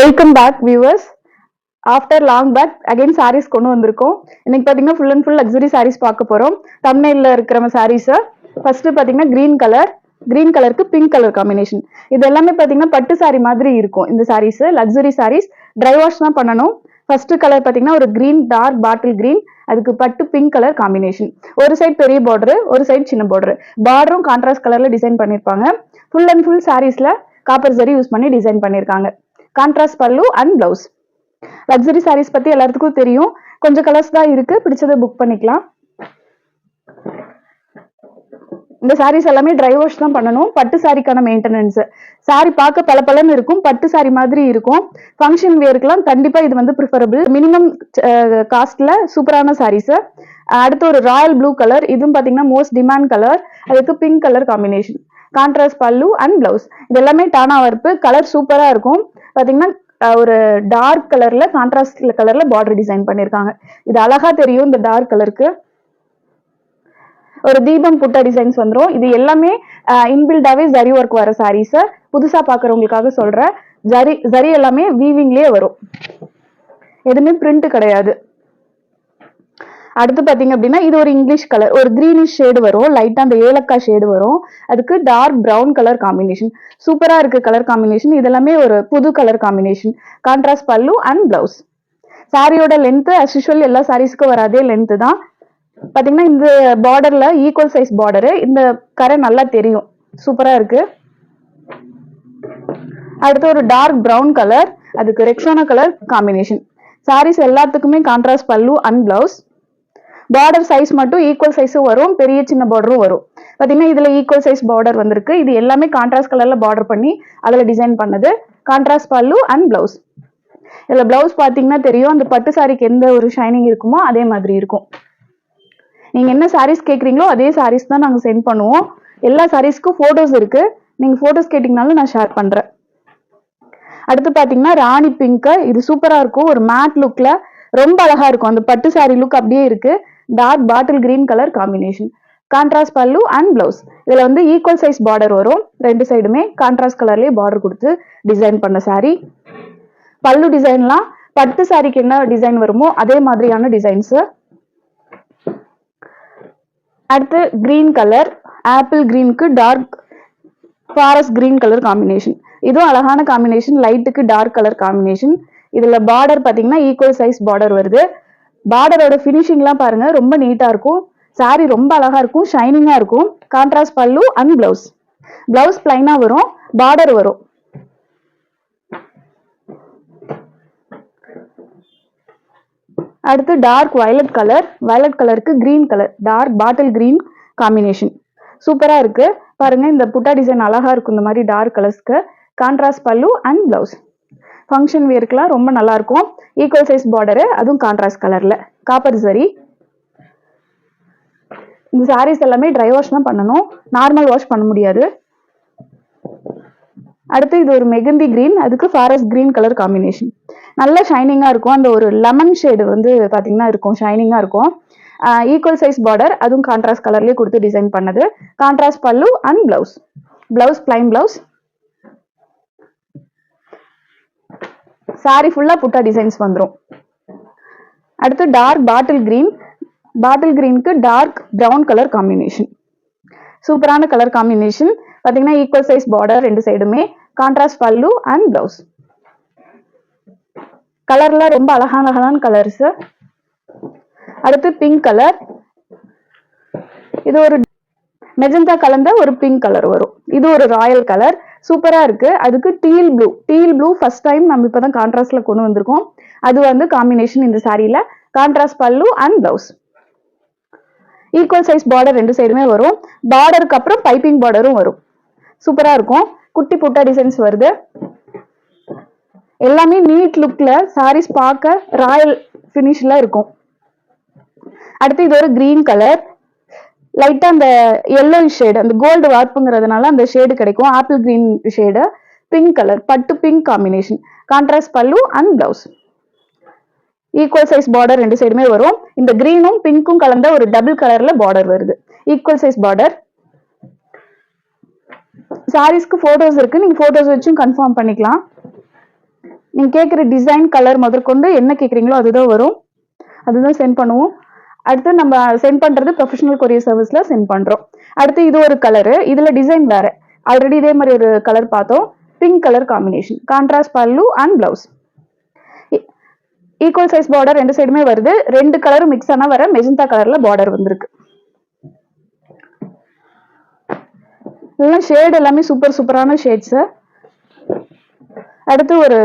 Welcome back viewers after long back again sarees கொண்டு வந்திருக்கோம். இன்னைக்கு பார்த்தீங்கன்னா full and full luxury sarees பார்க்க போகிறோம் தமிழ்ல இருக்கிற சாரீஸை ஃபர்ஸ்ட் பார்த்தீங்கன்னா கிரீன் கலர் கிரீன் கலருக்கு பிங்க் கலர் காம்பினேஷன் இது எல்லாமே பார்த்தீங்கன்னா பட்டு சாரி மாதிரி இருக்கும் இந்த sarees luxury sarees dry wash தான் பண்ணணும். ஃபர்ஸ்ட் கலர் பார்த்தீங்கன்னா ஒரு கிரீன் டார்க் பாட்டில் கிரீன் அதுக்கு பட்டு பிங்க் கலர் காம்பினேஷன் ஒரு சைட் பெரிய பார்டரு ஒரு சைட் சின்ன பார்டரு பார்டரும் கான்ட்ராஸ்ட் கலர்ல டிசைன் பண்ணிருப்பாங்க. ஃபுல் அண்ட் ஃபுல் சாரீஸ்ல காப்பர் சரி யூஸ் பண்ணி டிசைன் பண்ணிருக்காங்க. Contrast pallu and blouse luxury sarees பத்தி எல்லாத்துக்கும் தெரியும். கொஞ்சம் கலர்ஸ் தான் இருக்கு. பிடிச்சதை புக் பண்ணிக்கலாம். இந்த சாரீஸ் எல்லாமே ட்ரை வாஷ் தான் பண்ணணும். பட்டு சாரிக்கான மெயின்டெனன்ஸ் சாரி பார்க்க பல இருக்கும். பட்டு சாரி மாதிரி இருக்கும். ஃபங்க்ஷன் வேருக்குலாம் கண்டிப்பா இது வந்து ப்ரிஃபரபிள் மினிமம் காஸ்ட்ல சூப்பரான சாரீஸ் அடுத்து ஒரு ராயல் ப்ளூ கலர் இதுவும் பாத்தீங்கன்னா மோஸ்ட் டிமாண்ட் கலர் அதுக்கு pink colour combination contrast pallu and blouse இது எல்லாமே டானா வர்ப்பு கலர் சூப்பரா இருக்கும். பாத்தீங்கன்னா ஒரு டார்க் கலர்ல கான்ட்ராஸ்ட் கலர்ல பார்டர் டிசைன் பண்ணிருக்காங்க. இது அழகா தெரியும் இந்த டார்க் கலருக்கு ஒரு தீபம் புட்டா டிசைன்ஸ் வந்துடும் இது எல்லாமே இன்பில்டாவே ஜரி ஒர்க் வர சாரீஸ் புதுசா பாக்குறவங்களுக்காக சொல்றேன். ஜரி ஜரி எல்லாமே வீவிங்லயே வரும். எதுவுமே பிரிண்ட் கிடையாது. அடுத்து பாத்தீங்க அப்படின்னா இது ஒரு இங்கிலீஷ் கலர் ஒரு கிரீனிஷ் ஷேடு வரும். லைட்டா அந்த ஏலக்காய் ஷேடு வரும். அதுக்கு டார்க் ப்ரௌன் கலர் காம்பினேஷன் சூப்பரா இருக்கு கலர் காம்பினேஷன் இதெல்லாமே ஒரு புது colour combination contrast pallu and blouse சாரியோட லென்த் அஸ் யூஷுவல் எல்லா சாரீஸ்க்கும் வராதே லென்த் தான். பாத்தீங்கன்னா இந்த பார்டர்ல ஈக்குவல் சைஸ் பார்டரு இந்த கரை நல்லா தெரியும். சூப்பரா இருக்கு. அடுத்து ஒரு டார்க் ப்ரௌன் கலர் அதுக்கு ரெக்ஷோனா கலர் காம்பினேஷன் சாரீஸ் எல்லாத்துக்குமே contrast pallu and blouse border size மட்டும் ஈக்குவல் சைஸும் வரும் பெரிய சின்ன பார்டரும் வரும். பார்த்தீங்கன்னா இதுல ஈக்குவல் சைஸ் பார்டர் வந்திருக்கு. இது எல்லாமே கான்ட்ராஸ்ட் கலர்ல பார்டர் பண்ணி அதுல டிசைன் பண்ணது. கான்ட்ராஸ்ட் பல்லு அண்ட் பிளவுஸ் இதுல பிளவுஸ் பாத்தீங்கன்னா தெரியும். அந்த பட்டு சாரிக்கு எந்த ஒரு ஷைனிங் இருக்குமோ அதே மாதிரி இருக்கும். நீங்க என்ன சாரீஸ் கேட்குறீங்களோ அதே சாரீஸ் தான் நாங்க சென்ட் பண்ணுவோம். எல்லா சாரீஸ்க்கும் போட்டோஸ் இருக்கு. நீங்க போட்டோஸ் கேட்டீங்கனாலும் நான் ஷேர் பண்றேன். அடுத்து பாத்தீங்கன்னா ராணி பிங்க் இது சூப்பரா இருக்கும். ஒரு மேட் லுக்ல ரொம்ப அழகா இருக்கும். அந்த பட்டு சாரி லுக் அப்படியே இருக்கு. Dark bottle green colour combination contrast pallu and blouse இதில் வந்து ஈக்குவல் சைஸ் பார்டர் வரும். ரெண்டு சைடுமே கான்ட்ராஸ்ட் கலர்லேயே பார்டர் கொடுத்து டிசைன் பண்ண சாரீ பல்லு டிசைன்லாம் பட்டு சாரிக்கு என்ன டிசைன் வருமோ அதே மாதிரியான டிசைன்ஸ் அடுத்து green colour apple கிரீனுக்கு dark forest green colour combination இதுவும் அழகான காம்பினேஷன் லைட்டுக்கு டார்க் கலர் காம்பினேஷன் இதில் பார்டர் பார்த்தீங்கன்னா ஈக்குவல் சைஸ் பார்டர் வருது. பார்டரோட ஃபினிஷிங்லாம் பாருங்க ரொம்ப நீட்டாக இருக்கும். saree ரொம்ப அழகாக இருக்கும் ஷைனிங்காக இருக்கும். கான்ட்ராஸ்ட் பல்லு அண்ட் பிளவுஸ் பிளவுஸ் பிளைனாக வரும் பார்டர் வரும். அடுத்து டார்க் வயலட் கலர் வயலட் கலருக்கு green colour dark bottle green combination சூப்பராக இருக்கு. பாருங்க இந்த புட்டா டிசைன் அழகாக இருக்கும் இந்த மாதிரி dark கலர்ஸ்க்கு contrast pallu and blouse function வேர்க்கெலாம் ரொம்ப நல்லாயிருக்கும் ஈக்குவல் சைஸ் பார்டரு அதுவும் கான்ட்ராஸ்ட் கலரில் காப்பர் சரி இந்த சாரீஸ் எல்லாமே ட்ரை வாஷ் தான் பண்ணணும். நார்மல் வாஷ் பண்ண முடியாது. அடுத்து இது ஒரு மெகந்தி கிரீன் அதுக்கு ஃபாரஸ்ட் கிரீன் கலர் காம்பினேஷன் நல்ல ஷைனிங்காக இருக்கும். அந்த ஒரு லெமன் ஷேடு வந்து பார்த்தீங்கன்னா இருக்கும். ஷைனிங்காக இருக்கும். ஈக்குவல் சைஸ் பார்டர் அதுவும் கான்ட்ராஸ்ட் கலர்லேயே கொடுத்து டிசைன் பண்ணது. Contrast pallu and blouse blouse plain blouse saree ஃபுல்லா புட்டா டிசைன்ஸ் வந்துடும் அடுத்து டார்க் பாட்டில் கிரீன் பாட்டில் கிரீனுக்கு டார்க் ப்ரௌன் கலர் காம்பினேஷன் சூப்பரான கலர் காம்பினேஷன் பார்த்தீங்கன்னா ஈக்குவல் சைஸ் பார்டர் ரெண்டு சைடுமே கான்ட்ராஸ்ட் பல்லு அண்ட் பிளவுஸ் கலர்லாம் ரொம்ப அழகான அழகான கலர்ஸ் அடுத்து பிங்க் கலர் இது ஒரு மெஜந்தா கலந்த ஒரு பிங்க் கலர் வரும். இது ஒரு ராயல் கலர் சூப்பராக இருக்குது அதுக்கு teal blue teal blue first time நம்ம இப்போ தான் கான்ட்ராஸ்டில் கொண்டு வந்திருக்கோம். அது வந்து காம்பினேஷன் இந்த சாரியில் contrast pallu and blouse equal size border ரெண்டு சைடுமே வரும். பார்டருக்கு அப்புறம் பைப்பிங் பார்டரும் வரும். சூப்பராக இருக்கும். குட்டி புட்டா டிசைன்ஸ் வருது. எல்லாமே நீட் லுக்ல சாரீஸ் பார்க்க ராயல் ஃபினிஷில் இருக்கும். அடுத்து இது ஒரு கிரீன் கலர் லைட்டா அந்த எல்லோ ஷேடு அந்த கோல்டு வார்ப்புங்கிறதுனால அந்த ஷேடு கிடைக்கும். Apple green shade pink colour பட்டு pink combination contrast pallu and blouse equal size border ரெண்டு சைடுமே வரும். இந்த கிரீனும் பிங்க்கும் கலந்த ஒரு டபுள் கலர்ல பார்டர் வருது. ஈக்குவல் சைஸ் பார்டர் சாரீஸ்க்கு போட்டோஸ் இருக்கு. நீங்க போட்டோஸ் வச்சும் கன்ஃபார்ம் பண்ணிக்கலாம். நீங்க கேட்குற டிசைன் கலர் முதற்கொண்டு என்ன கேட்குறீங்களோ அதுதான் வரும். அதுதான் சென்ட் பண்ணுவோம். அடுத்து நம்ம சென்ட் பண்றது ப்ரொஃபஷனல் கொரியர் சர்வீஸ்ல சென்ட் பண்றோம். அடுத்து இது ஒரு கலரு இதுல டிசைன் வேற. ஆல்ரெடி இதே மாதிரி ஒரு கலர் பார்த்தோம். Pink colour combination contrast pallu and blouse equal size border ரெண்டு சைடுமே வருது. ரெண்டு கலரும் மிக்ஸ் ஆனா வர மெஜந்தா கலர்ல பார்டர் வந்திருக்கு. இதெல்லாம் ஷேட் எல்லாமே சூப்பர் சூப்பரான ஷேட்ஸ் அடுத்து ஒரு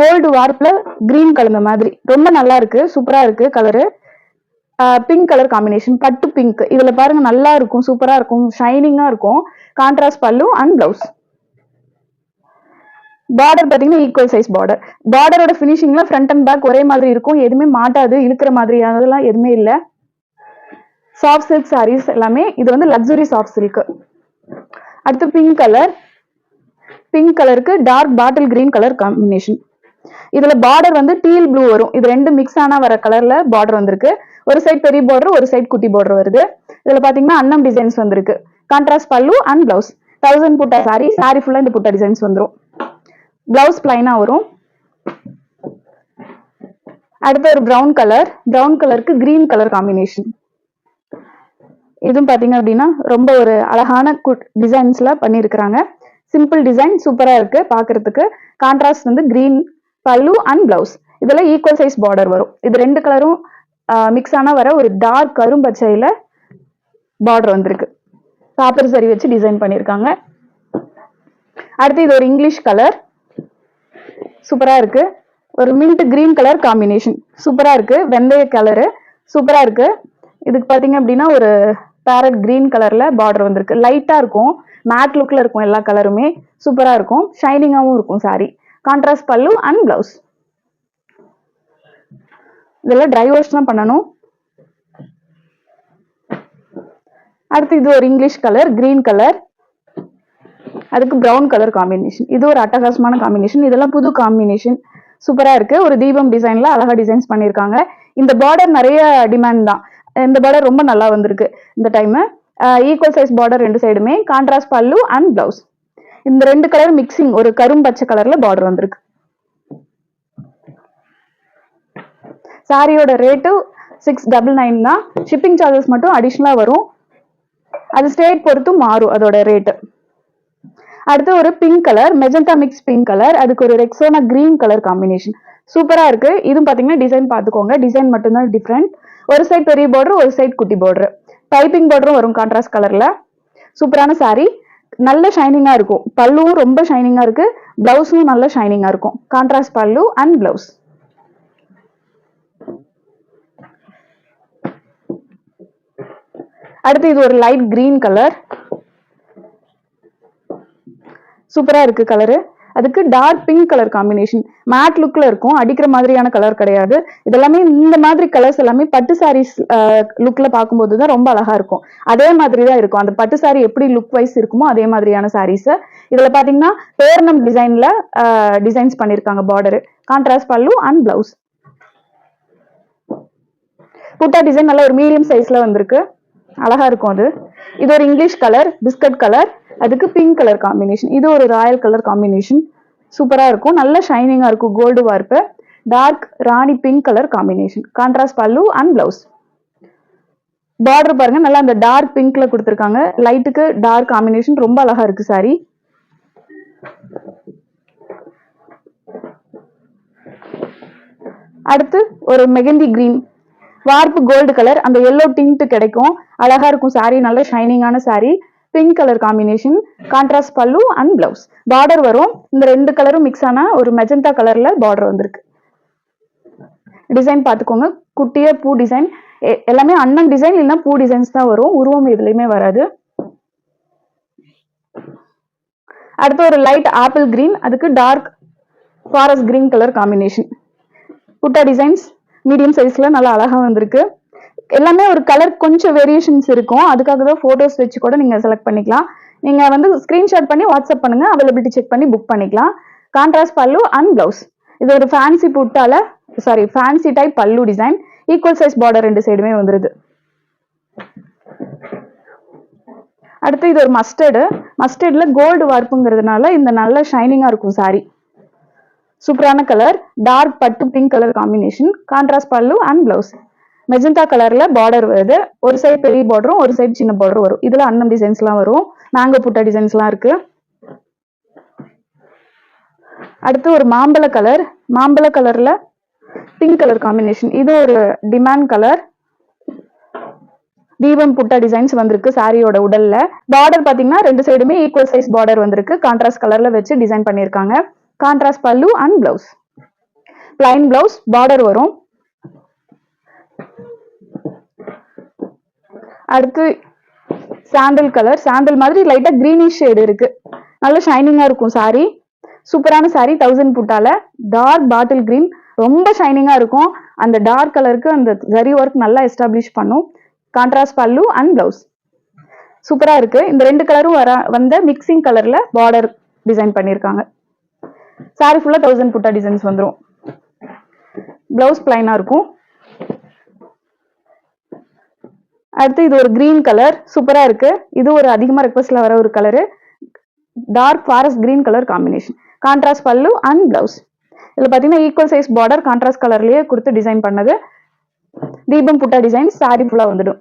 கோல்டு வார்ப்ல கிரீன் கலந்த மாதிரி. ரொம்ப நல்லா இருக்கு. சூப்பரா இருக்கு கலரு பிங்க் கலர் காம்பினேஷன் பட்டு பிங்க் இதுல பாருங்க நல்லா இருக்கும் சூப்பரா இருக்கும் ஷைனிங்கா இருக்கும். கான்ட்ராஸ்ட் பல்லு அண்ட் பிளவுஸ் பார்டர் பாத்தீங்கன்னா ஈக்குவல் சைஸ் பார்டர் பார்டரோட ஃபினிஷிங்ல ஃப்ரண்ட் அண்ட் பேக் ஒரே மாதிரி இருக்கும். எதுவுமே மாட்டாது இழுக்கிற மாதிரியானதெல்லாம் எதுவுமே இல்லை. சாஃப்ட் சில்க் சாரீஸ் எல்லாமே இது வந்து லக்ஸுரி சாஃப்ட் சில்க் அடுத்து பிங்க் கலர் பிங்க் கலருக்கு dark bottle green colour combination இதுல பார்டர் வந்து டீல் ப்ளூ வரும். இது ரெண்டு மிக்ஸ் ஆனா வர கலர்ல பார்டர் வந்திருக்கு. ஒரு சைடு பெரிய பார்டர் ஒரு சைடு குட்டி பார்டர் வருது. இதுல பாத்தீங்கன்னா அன்னம் டிசைன்ஸ் வந்திருக்கு. Contrast pallu and blouse thousand butta saree saree ஃபுல்லா இந்த புட்டா டிசைன்ஸ் வந்துரும். பிளவுஸ் பிளைனா வரும். அடுத்து ஒரு பிரவுன் கலர் பிரவுன் கலருக்கு கிரீன் கலர் காம்பினேஷன் இதுவும் பாத்தீங்க அப்படின்னா ரொம்ப ஒரு அழகான டிசைன்ஸ்ல பண்ணியிருக்கிறாங்க சிம்பிள் டிசைன் சூப்பரா இருக்கு பாக்குறதுக்கு. கான்ட்ராஸ்ட் வந்து கிரீன் பல்லு அண்ட் பிளவுஸ் இதெல்லாம் ஈக்குவல் சைஸ் பார்டர் வரும். இது ரெண்டு கலரும் மிக்ஸ் ஆனால் வர ஒரு டார்க் கரும்பச்சையில் பார்டர் வந்திருக்கு. காப்பர் சரி வச்சு டிசைன் பண்ணியிருக்காங்க. அடுத்து இது ஒரு இங்கிலீஷ் கலர் சூப்பராக இருக்கு. ஒரு மின்ட் கிரீன் கலர் காம்பினேஷன் சூப்பராக இருக்கு. வெந்தய கலரு சூப்பராக இருக்கு. இதுக்கு பார்த்தீங்க அப்படின்னா ஒரு பேரட் கிரீன் கலரில் பார்டர் வந்திருக்கு. லைட்டாக இருக்கும். மேட் லுக்கில் இருக்கும் எல்லா கலருமே சூப்பராக இருக்கும். ஷைனிங்காகவும் இருக்கும் sari contrast pallu and blouse இதெல்லாம் ட்ரை வாஷ் தான் பண்ணணும். அடுத்து இது ஒரு இங்கிலீஷ் கலர் கிரீன் கலர் அதுக்கு ப்ரௌன் கலர் காம்பினேஷன் இது ஒரு அட்டகாசமான காம்பினேஷன் இதெல்லாம் புது காம்பினேஷன் சூப்பராக இருக்கு. ஒரு தீபம் டிசைன்ல அழகா டிசைன்ஸ் பண்ணியிருக்காங்க. இந்த பார்டர் நிறைய டிமாண்ட் தான். இந்த பார்டர் ரொம்ப நல்லா வந்திருக்கு இந்த டைம் ஈக்குவல் சைஸ் பார்டர் ரெண்டு சைடுமே கான்ட்ராஸ்ட் பல்லு அண்ட் பிளவுஸ் இந்த ரெண்டு கலர் மிக்சிங் ஒரு கரும் பச்சை கலர்ல பார்டர் வந்திருக்கு. சாரியோட ரேட்டு சிக்ஸ் டபுள் நைன் தான். ஷிப்பிங் சார்ஜஸ் மட்டும் அடிஷ்னலாக வரும். அது ஸ்டேட் பொறுத்து மாறும் அதோட ரேட்டு அடுத்து ஒரு pink colour magenta mix pink colour அதுக்கு ஒரு ரெக்ஸோனா கிரீன் கலர் காம்பினேஷன் சூப்பராக இருக்கு. இதுவும் பார்த்தீங்கன்னா டிசைன் பார்த்துக்கோங்க டிசைன் மட்டும்தான் டிஃப்ரெண்ட் ஒரு சைட் பெரிய பார்டர் ஒரு சைட் குட்டி பார்டர் டைப்பிங் பார்டரும் வரும் கான்ட்ராஸ்ட் கலரில் சூப்பரான சாரீ நல்ல ஷைனிங்காக இருக்கும். பல்லுவும் ரொம்ப ஷைனிங்காக இருக்கு. பிளவுஸும் நல்ல ஷைனிங்காக இருக்கும். கான்ட்ராஸ்ட் பல்லு அண்ட் பிளவுஸ் அடுத்து இது ஒரு லைட் கிரீன் கலர் சூப்பராக இருக்கு கலரு அதுக்கு dark pink colour combination matte லுக்ல இருக்கும். அடிக்கிற மாதிரியான கலர் கிடையாது. இதெல்லாமே இந்த மாதிரி கலர்ஸ் எல்லாமே பட்டு சாரீஸ் லுக்ல பார்க்கும்போது தான் ரொம்ப அழகா இருக்கும். அதே மாதிரி தான் இருக்கும். அந்த பட்டு சாரி எப்படி லுக் வைஸ் இருக்குமோ அதே மாதிரியான சாரீஸ் இதுல பாத்தீங்கன்னா பேர்ணம் டிசைன்ல டிசைன்ஸ் பண்ணிருக்காங்க border contrast pallu and blouse butta design நல்லா ஒரு மீடியம் சைஸ்ல வந்திருக்கு. அழகா இருக்கும் அது. இது ஒரு இங்கிலீஷ் கலர் பிஸ்கட் கலர் அதுக்கு பிங்க் கலர் காம்பினேஷன் இது ஒரு ராயல் கலர் காம்பினேஷன் சூப்பராக இருக்கும். நல்ல ஷைனிங்காக இருக்கும். கோல்டு வார்ப்பு. Dark rani pink colour combination contrast pallu and blouse border பாருங்க. நல்லா அந்த டார்க் பிங்க்ல கொடுத்துருக்காங்க. லைட்டுக்கு டார்க் காம்பினேஷன் ரொம்ப அழகா இருக்கு சாரி அடுத்து ஒரு மெகந்தி கிரீன் வார்ப்பு கோல்டு கலர் அந்த எல்லோ டிண்ட் கிடைக்கும். அழகா இருக்கும் சாரி நல்ல ஷைனிங்கான sari pink colour combination contrast pallu and blouse border வரும். இந்த ரெண்டு கலரும் மிக்ஸ் ஆன ஒரு மெஜந்தா கலர்ல பார்டர் வந்திருக்கு. டிசைன் பார்த்துக்கோங்க. குட்டிய பூ டிசைன் எல்லாமே அண்ணன் டிசைன் இல்லைன்னா பூ டிசைன்ஸ் தான் வரும். உருவம் எதுலையுமே வராது. அடுத்து ஒரு லைட் ஆப்பிள் கிரீன் அதுக்கு dark forest green colour combination butta designs medium சைஸ்ல நல்லா அழகா வந்திருக்கு. எல்லாமே ஒரு கலர் கொஞ்சம் வேரியேஷன்ஸ் இருக்கும். அதுக்காக தான் ஃபோட்டோஸ் வச்சு கூட நீங்கள் செலக்ட் பண்ணிக்கலாம். நீங்கள் வந்து ஸ்க்ரீன்ஷாட் பண்ணி வாட்ஸ்அப் பண்ணுங்க. அவைலபிலிட்டி செக் பண்ணி புக் பண்ணிக்கலாம். கான்ட்ராஸ்ட் பல்லு அண்ட் பிளவுஸ் இது ஒரு fancy புட்டால sari fancy type pallu design equal size border ரெண்டு சைடுமே வந்துருது. அடுத்து இது ஒரு மஸ்டர்டு மஸ்டர்டில் கோல்டு வார்ப்புங்கிறதுனால இந்த நல்ல ஷைனிங்காக இருக்கும் சாரி சூப்பரான கலர் டார்க் பட்டு pink colour combination contrast pallu and blouse magenta கலர்ல பார்டர் வருது. ஒரு சைடு பெரிய பார்டரும் ஒரு சைடு சின்ன பார்டரும் வரும். இதுல அன்னம் டிசைன்ஸ்லாம் வரும். மேங்கோ புட்டா டிசைன்ஸ்லாம் இருக்கு. அடுத்து ஒரு மாம்பழ கலர் மாம்பழ கலர்ல பிங்க் கலர் காம்பினேஷன் இது ஒரு டிமாண்ட் கலர் தீபம் புட்டா டிசைன்ஸ் வந்திருக்கு சாரியோட உடல்ல. பார்டர் பாத்தீங்கன்னா ரெண்டு சைடுமே ஈக்குவல் சைஸ் பார்டர் வந்திருக்கு. கான்ட்ராஸ்ட் கலர்ல வச்சு டிசைன் பண்ணிருக்காங்க contrast pallu and blouse plain blouse border வரும். அடுத்து சாண்டல் கலர் சாண்டல் மாதிரி லைட்டா கிரீனிஷ் ஷேடு இருக்கு. நல்ல ஷைனிங்கா இருக்கும் சாரி சூப்பரான சாரி தௌசண்ட் புட்டால. டார்க் பாட்டில் கிரீன் ரொம்ப ஷைனிங்கா இருக்கும். அந்த டார்க் கலருக்கு அந்த ஜரி ஒர்க் நல்லா எஸ்டாப்ளிஷ் பண்ணும். கான்ட்ராஸ்ட் பல்லு அண்ட் பிளவுஸ் சூப்பரா இருக்கு. இந்த ரெண்டு கலரும் வர வந்த மிக்சிங் கலர்ல பார்டர் டிசைன் பண்ணிருக்காங்க. சாரி ஃபுல்லா தௌசண்ட் புட்டா டிசைன்ஸ் வந்துடும் பிளவுஸ் பிளைனா இருக்கும். அடுத்து இது ஒரு கிரீன் கலர் சூப்பராக இருக்கு. இது ஒரு அதிகமாக ரெக்வஸ்டில் வர ஒரு colour dark forest green colour combination contrast pallu and blouse இதில் பார்த்தீங்கன்னா ஈக்குவல் சைஸ் பார்டர் கான்ட்ராஸ்ட் கலர்லேயே கொடுத்து டிசைன் பண்ணது. தீபம் புட்டா டிசைன் சாரி ஃபுல்லாக வந்துடும்.